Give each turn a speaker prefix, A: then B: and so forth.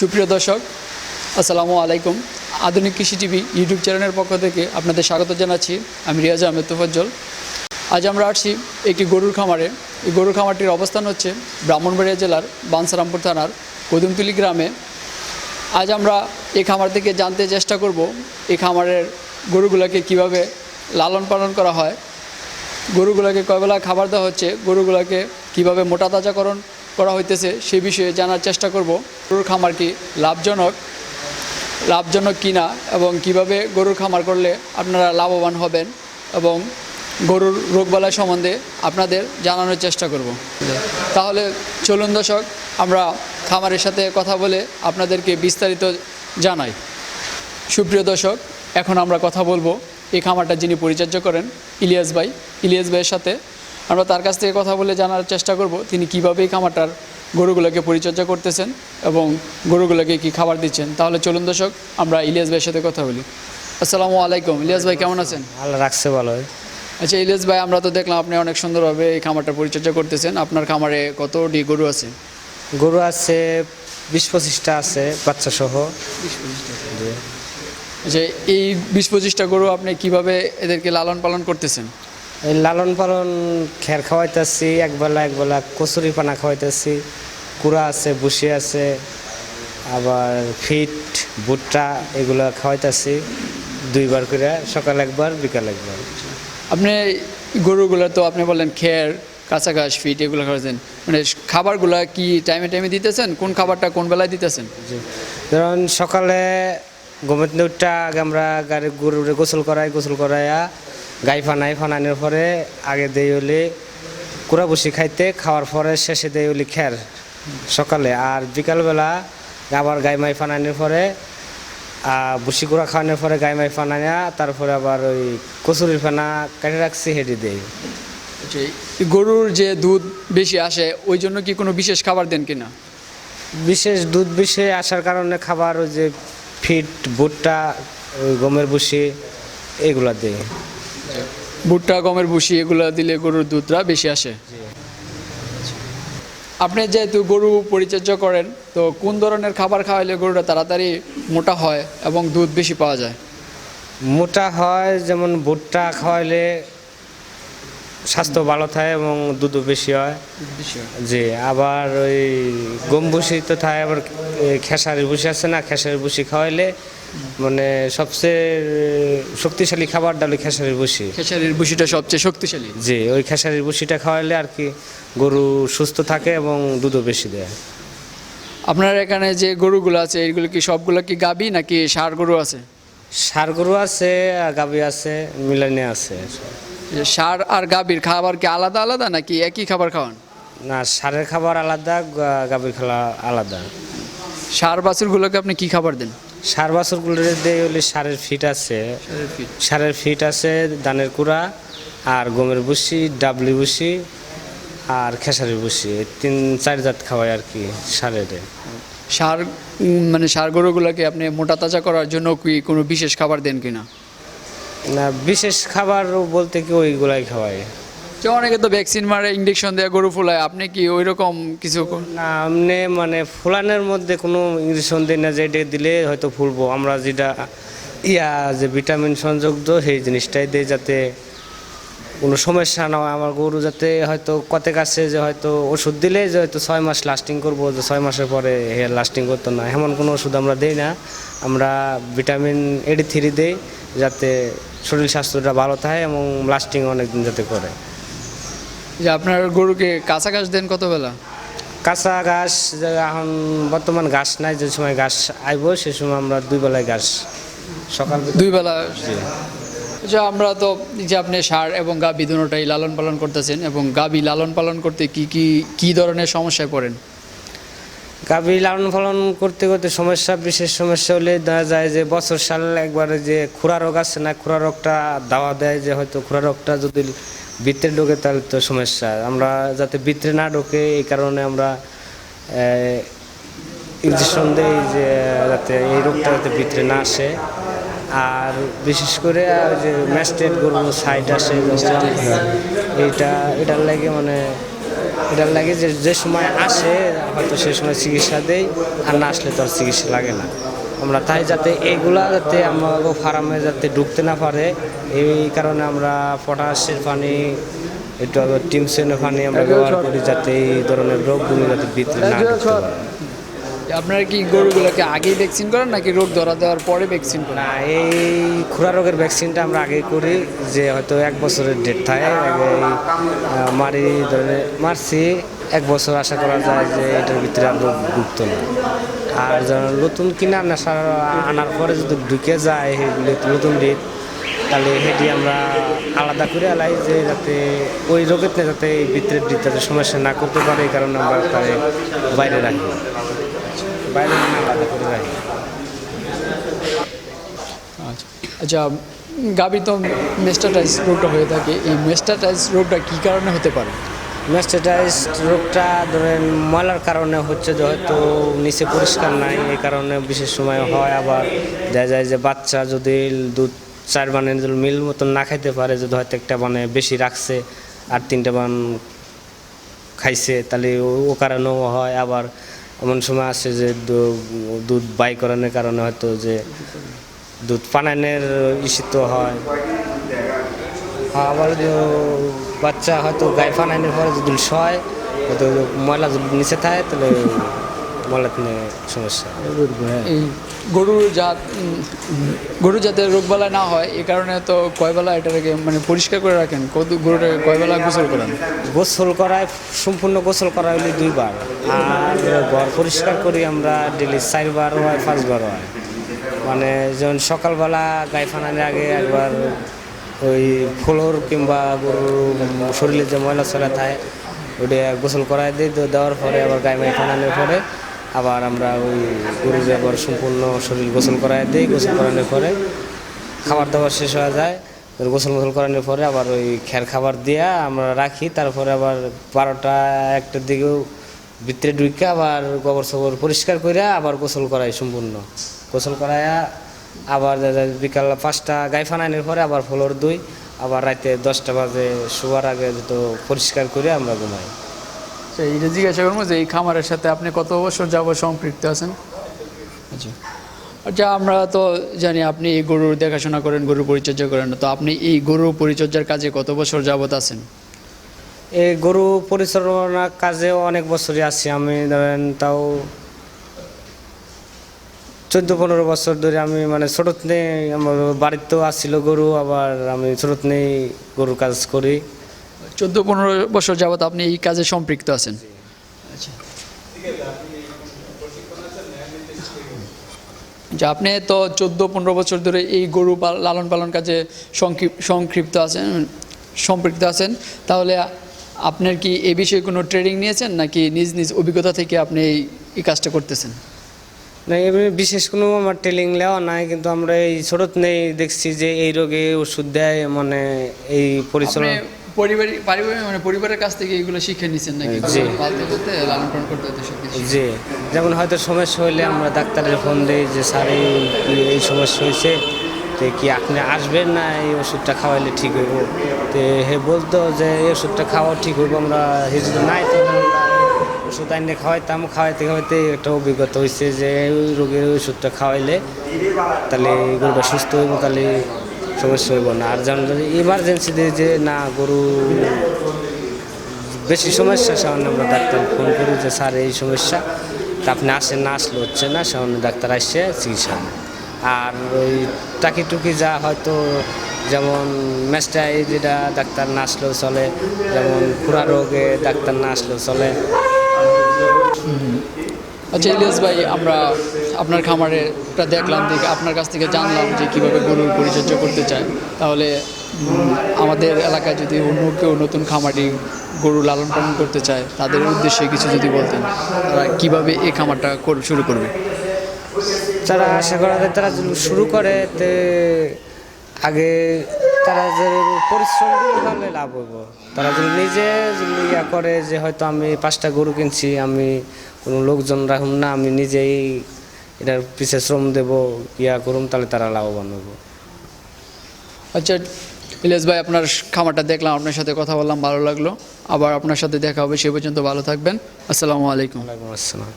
A: সুপ্রিয় দর্শক, আসসালামু আলাইকুম। আধুনিক কৃষি টিভি ইউটিউব চ্যানেলের পক্ষ থেকে আপনাদের স্বাগত জানাচ্ছি। আমি রিয়াজ আহমেদ তোফজ্জল। আজ আমরা আসছি একটি গরুর খামারে। এই গরুর খামারটির অবস্থান হচ্ছে ব্রাহ্মণবাড়িয়া জেলার বানসারামপুর থানার কদমতুলি গ্রামে। আজ আমরা এই খামার থেকে জানতে চেষ্টা করব এই খামারের গরুগুলোকে কীভাবে লালন পালন করা হয়, গরুগুলোকে কয়বেলা খাবার দেওয়া হচ্ছে, গরুগুলোকে কীভাবে মোটা তাজাকরণ করা হইতেছে, সে বিষয়ে জানার চেষ্টা করব। গরুর খামার কি লাভজনক? লাভজনক কিনা এবং কীভাবে গরুর খামার করলে আপনারা লাভবান হবেন এবং গরুর রোগবালাই সম্বন্ধে আপনাদের জানানোর চেষ্টা করব। তাহলে চলুন দর্শক, আমরা খামারের সাথে কথা বলে আপনাদেরকে বিস্তারিত জানাই। সুপ্রিয় দর্শক, এখন আমরা কথা বলব এই খামারটা যিনি পরিচর্যা করেন, ইলিয়াস ভাই। ইলিয়াস ভাইয়ের সাথে আমরা তার কাছ থেকে কথা বলে জানার চেষ্টা করব তিনি কীভাবে এই খামারটার গরুগুলোকে পরিচর্যা করতেছেন এবং গরুগুলোকে কি খাবার দিচ্ছেন। তাহলে চলুন দর্শক আমরা ইলিয়াস ভাইয়ের সাথে কথা বলি। আসসালামু আলাইকুম। ইলিয়াস ভাই কেমন আছেন?
B: আল্লাহ রাখছে ভালো
A: আচ্ছা ইলিয়াস ভাই আমরা তো দেখলাম আপনি অনেক সুন্দরভাবে এই খামারটা পরিচর্যা করতেছেন। আপনার খামারে কতটি গরু আছে?
B: গরু আছে বিশ পঁচিশটা আছে বাচ্চা সহ
A: যে এই বিশ পঁচিশটা গরু আপনি কীভাবে এদেরকে লালন পালন করতেছেন?
B: এই লালন পালন খের খাওয়াইতেছি একবেলা একবেলা কচুরি পানা খাওয়াইতেছি কুড়া আছে বুসি আছে আবার ফিট ভুট্টা এগুলো খাওয়াইতেছি দুইবার করে সকাল একবার বিকাল একবার।
A: আপনি গরুগুলো তো আপনি বললেন খের কাঁচা ঘাস ফিট এগুলো খাওয়াচ্ছেন মানে খাবারগুলো কি টাইমে টাইমে দিতেছেন? কোন খাবারটা কোন বেলায় দিতেছেন?
B: ধরুন সকালে গোবিন্দ উঠটা আগে আমরা গাড়ি গরুরে গোসল করাই গোসল করাইয়া গাই ফানাই ফানানোর পরে আগে দেই হলে কুড়া বসি খাইতে খাওয়ার পরে শেষে দেই হলি খের সকালে। আর বিকালবেলা আবার গাই মাই ফানানোর পরে বুসি কুড়া খাওয়ানোর পরে গাই মাই ফানাইয়া তারপরে আবার ওই কচুরির ফানা কেটে রাখছি হেঁটে দেই।
A: আচ্ছা, গরুর যে দুধ বেশি আসে ওই জন্য কি কোনো বিশেষ খাবার দেন কিনা?
B: বিশেষ দুধ বেশি আসার কারণে খাবার ওই যে ফিট ভুট্টা ওই গমের বুসি এগুলা দিই।
A: ভুট্টা গমের ভুসি এগুলো দিলে গরুর দুধটা বেশি আসে। আপনি যেহেতু গরু পরিচর্যা করেন তো কোন ধরনের খাবার খাওয়াইলে গরুটা তাড়াতাড়ি মোটা হয় এবং দুধ বেশি পাওয়া যায়?
B: মোটা হয় যেমন ভুট্টা খাওয়াইলে স্বাস্থ্য ভালো থাকে এবং দুধও বেশি হয়। জি আবার ওই গম ভুসি তো থাকে আবার খেসারি ভুসি আছে না খেসারি ভুসি খাওয়াইলে মানে সবচেয়ে শক্তিশালী খাবার ডালি খেসারির ভুসি
A: খেসারির ভুসিটা সবচেয়ে শক্তিশালী?
B: জি ওই খেসারির ভুসিটা খাওয়াইলে আর কি গরু সুস্থ থাকে এবং দুধও বেশি দেয়।
A: আপনার এখানে যে গরুগুলো আছে এইগুলো কি সবগুলো কি গাবি নাকি সার গরু আছে?
B: ষাড় গরু আছে গাভী আছে মিলানি আছে।
A: সার আর গাবির খাবার কি আলাদা আলাদা নাকি একই খাবার খাওয়ান?
B: না সারের খাবার আলাদা গা- গাভীর খালা আলাদা।
A: সার বাছুরগুলোকে আপনি কি খাবার দেন?
B: সার বাছরগুলোর দিয়ে হলে সারের ফিট আছে। সারের ফিট। আছে ধানের কুড়া আর গমের ভুসি ডাবলি ভুসি আর খেসারির ভুসি। তিন চার জাত খাওয়াই আর কি সারের।
A: সার মানে সার গরুগুলোকে আপনি মোটা তাজা করার জন্য কি কোনো বিশেষ খাবার দেন কিনা?
B: না বিশেষ খাবার বলতে কি ওইগুলাই খাওয়াই।
A: যে অনেকে তো ভ্যাকসিন মারে ইঞ্জেকশন দেয়, গরু ফুলায়। আপনি কি ওই রকম কিছু
B: না, এমনি মানে ফুলানের মধ্যে কোনো ইঞ্জেকশন দিই না যেটা দিলে হয়তো ফুলবো। আমরা যেটা, ইয়া যে ভিটামিন সংযুক্ত, সেই জিনিসটাই দিই যাতে কোনো সমস্যা না হয়। আমার গরু যাতে হয়তো কতেক কাছে যে হয়তো ওষুধ দিলে যে হয়তো ছয় মাস লাস্টিং করব, যে ছয় মাসের পরে হেয়ার লাস্টিং করতো না। এমন কোনো ওষুধ আমরা দিই না। আমরা ভিটামিন এডি থ্রি দিই, যাতে শরীর স্বাস্থ্যটা ভালো থাকে এবং লাস্টিং অনেক দিন যাতে করে।
A: যে আপনার গরুকে কাঁচা ঘাস দেন কতবেলা
B: কাঁচা ঘাস যে এখন বর্তমান ঘাস নাই যে সময় ঘাস আইব সে সময় আমরা দুই বেলায় ঘাস সকাল
A: দুই বেলা? যে আমরা তো যে আপনি সার এবং গাবি দুটোটাই লালন পালন করতেছেন এবং গাবি লালন পালন করতে কি কি কি ধরনের সমস্যায় পড়েন?
B: গাভী লালন পালন করতে করতে সমস্যা বিশেষ সমস্যা হলে দেখা যায় যে বছর সাল একবারে যে খুরা রোগ আছে না খুরা রোগটা দাওয়া দেয় যে হয়তো খুরা রোগটা যদি বৃত্তে ঢোকে তাহলে তো সমস্যা। আমরা যাতে বৃত্তে না ঢোকে, এই কারণে আমরা ইঞ্জেকশন দেই যে, যাতে এই রোগটা যাতে ভিতরে না আসে। আর বিশেষ করে যে ম্যাস্টেড গরু সাইড আসে এইটা, এটার লাগে মানে এটার লাগে যে যে সময় আসে, হয়তো সে সময় চিকিৎসা দেই, আর না আসলে তো আর চিকিৎসা লাগে না। আমরা তাই যাতে এগুলা যাতে আমাকে ফার্মে যাতে ঢুকতে না পারে এই কারণে আমরা পটাশের পানি একটু টিমসেনের পানি আমরা ব্যবহার করি যাতে এই ধরনের রোগগুলো যাতে বৃদ্ধি না
A: আপনারা কি গরুগুলোকে আগেই ভ্যাকসিন করেন নাকি রোগ ধরা দেওয়ার পরে ভ্যাকসিন করেন?
B: না এই খুরা রোগের ভ্যাকসিনটা আমরা আগে করি যে হয়তো এক বছরের ডেট থাকে আগে মারি ধরে মারছি এক বছর আশা করা যায় যে এটার ভিতরে আর রোগ ঢুকতো না। আর নতুন কিনা নেশা আনার পরে যদি ঢুকে যায় নতুন ডেট, তাহলে সেটি আমরা আলাদা করে আলাই যে যাতে ওই রোগের যাতে দিক যাতে সমস্যা না করতে পারে, এই কারণে আমরা তাই বাইরে রাখি। বাইরে আলাদা করে রাখি।
A: আচ্ছা আচ্ছা গাভী তো মেস্টাটাইস রোগটা হয়ে থাকে। এই মেস্টাটাইস রোগটা কী কারণে হতে পারে?
B: ম্যাস্টাইটাইজ রোগটা ধরেন ময়লার কারণে হচ্ছে যে হয়তো নিচে পরিষ্কার নাই এই কারণে বিশেষ সময় হয় আবার দেখা যায় যে বাচ্চা যদি দুধ চার বানে মিল মতন না খাইতে পারে যদি হয়তো একটা মানে বেশি রাখছে আর তিনটা বান খাইছে তাহলে ও- কারণেও হয়। আবার এমন সময় আসে যে দুধ বাই করানোর কারণে হয়তো যে দুধ পানানের ইসিত হয়। হ্যাঁ, আবার বাচ্চা হয়তো গায়ে ফানাইনের পরে যদি শয় হয়তো ময়লা যদি নিচে থাকে তাহলে ময়লা সমস্যা।
A: এই গরুর জাত গরু যাতে রোগবালা না হয় এই কারণে তো কয়বেলা এটাকে মানে পরিষ্কার করে রাখেন কত গরুটাকে কয়বেলা গোসল করেন?
B: গোসল করায় সম্পূর্ণ গোসল করা হলে দুইবার। আর ঘর পরিষ্কার করি আমরা ডেলি চারবার হয় পাঁচবার হয়। মানে যেমন সকালবেলা গায়ে ফানানোর আগে একবার ওই ফ্লোর কিংবা গরুর শরীরে যে ময়লা ছড়া থাকে ওটা গোসল করাই দিই তো দেওয়ার পরে আবার গায়ে মায়ে ফানানোর পরে আবার আমরা ওই গরুর আবার সম্পূর্ণ শরীর গোসল করাই দিই, গোসল করানোর পরে খাবার দাবার শেষ হয়ে যায়। গোসল গোসল করানোর পরে আবার ওই খের খাবার দিয়া আমরা রাখি, তারপরে আবার বারোটা একটার দিকেও ভিতরে ঢুকে আবার গোবর সবর পরিষ্কার করে আবার গোসল করাই সম্পূর্ণ। গোসল করাইয়া আবার বিকাল পাঁচটা গাই ফানানোর পরে আবার ফ্লোর দুই আবার রাতে দশটা বাজে শোয়ার আগে তো পরিষ্কার করে আমরা ঘুমাই।
A: আচ্ছা এটা জিজ্ঞাসা করব যে এই খামারের সাথে আপনি কত বছর যাবত সম্পৃক্ত আছেন? আচ্ছা। আচ্ছা আমরা তো জানি আপনি এই গরুর দেখাশোনা করেন গরুর পরিচর্যা করেন তো আপনি এই গরু পরিচর্যার কাজে কত বছর যাবত আছেন?
B: এই গরু পরিচালনা কাজেও অনেক বছরই আছি আমি ধরেন তাও চোদ্দ, পনেরো বছর ধরে আমি মানে ছোটোত নেই আমার বাড়িতেও আসছিল গরু, আবার আমি ছোটোত নেই গরুর কাজ করি।
A: চোদ্দ, পনেরো বছর যাবত আপনি এই কাজে সম্পৃক্ত আছেন? আচ্ছা। আচ্ছা আপনি তো চোদ্দ, পনেরো বছর ধরে এই গরু লালন পালন কাজে সংক্ষিপ্ত আছেন, সম্পৃক্ত আছেন। তাহলে আপনার কি এ বিষয়ে কোনো ট্রেনিং নিয়েছেন, নাকি নিজ নিজ অভিজ্ঞতা থেকে আপনি এই কাজটা করতেছেন?
B: না এমনি বিশেষ কোনো আমার ট্রেনিং নেওয়া নাই কিন্তু আমরা এই ছোটোত নেই দেখছি যে এই রোগে ওষুধ দেয় মানে এই পরিচালনা
A: পরিবারিক পারিবারিক মানে পরিবারের কাছ থেকে এগুলো শিখে নিচ্ছেন নাকি?
B: জি।
A: পালতে করতে লালন পালন করতে করতে সব কিছু
B: যে যেমন হয়তো সমস্যা হইলে আমরা ডাক্তারের ফোন দিই যে স্যার এই এই সমস্যা হয়েছে তো কি আপনি আসবেন না? এই ওষুধটা খাওয়াইলে ঠিক হইব? তো হে বলতো যে এই ওষুধটা খাওয়া ঠিক হইব আমরা হে যদি নাই তো আমরা ওষুধ আইনে খাওয়াইতাম খাওয়াইতে খাওয়াইতে একটা অভিজ্ঞতা হয়েছে যে রোগের ওষুধটা খাওয়াইলে তাহলে গরুটা সুস্থ হইব, তাহলে সমস্যা হইব না। আর যেমন ইমার্জেন্সিতে যে না, গরু বেশি সমস্যা সেখানে আমরা ডাক্তার ফোন করি যে, স্যার, এই সমস্যা। তা আপনি আসেন, না আসলে হচ্ছে না সেখানে ডাক্তার আসছে, চিকিৎসা আর ওই টাকি টুকি যা হয়তো যেমন ম্যাস্টাই যেটা ডাক্তার না আসলেও চলে, যেমন খুরা রোগে ডাক্তার না আসলেও চলে
A: আচ্ছা ইলিয়াস ভাই, আমরা আপনার খামারেটা দেখলাম দেখে আপনার কাছ থেকে জানলাম যে কীভাবে গরুর পরিচর্যা করতে চায়। তাহলে আমাদের এলাকায় যদি অন্য কেউ নতুন খামারি গরু লালন পালন করতে চায়, তাদের উদ্দেশ্যে কিছু যদি বলতেন, তারা কীভাবে এই খামারটা শুরু করবে?
B: যারা আশা করা যায় তারা শুরু করে তে আগে তারা যে পরিশ্রম করে তাহলে লাভ হইব। তারা যদি নিজে যদি ইয়া করে যে হয়তো আমি পাঁচটা গরু কিনছি আমি কোনো লোকজন রাখুন না আমি নিজেই এটার পিছে শ্রম দেব ইয়া করুম তাহলে তারা লাভবান হইব।
A: আচ্ছা ইলিয়াস ভাই আপনার খামারটা দেখলাম আপনার সাথে কথা বললাম ভালো লাগল। আবার আপনার সাথে দেখা হবে সে পর্যন্ত ভালো থাকবেন। আসসালামু আলাইকুম।
B: ওয়ালাইকুম আসসালাম।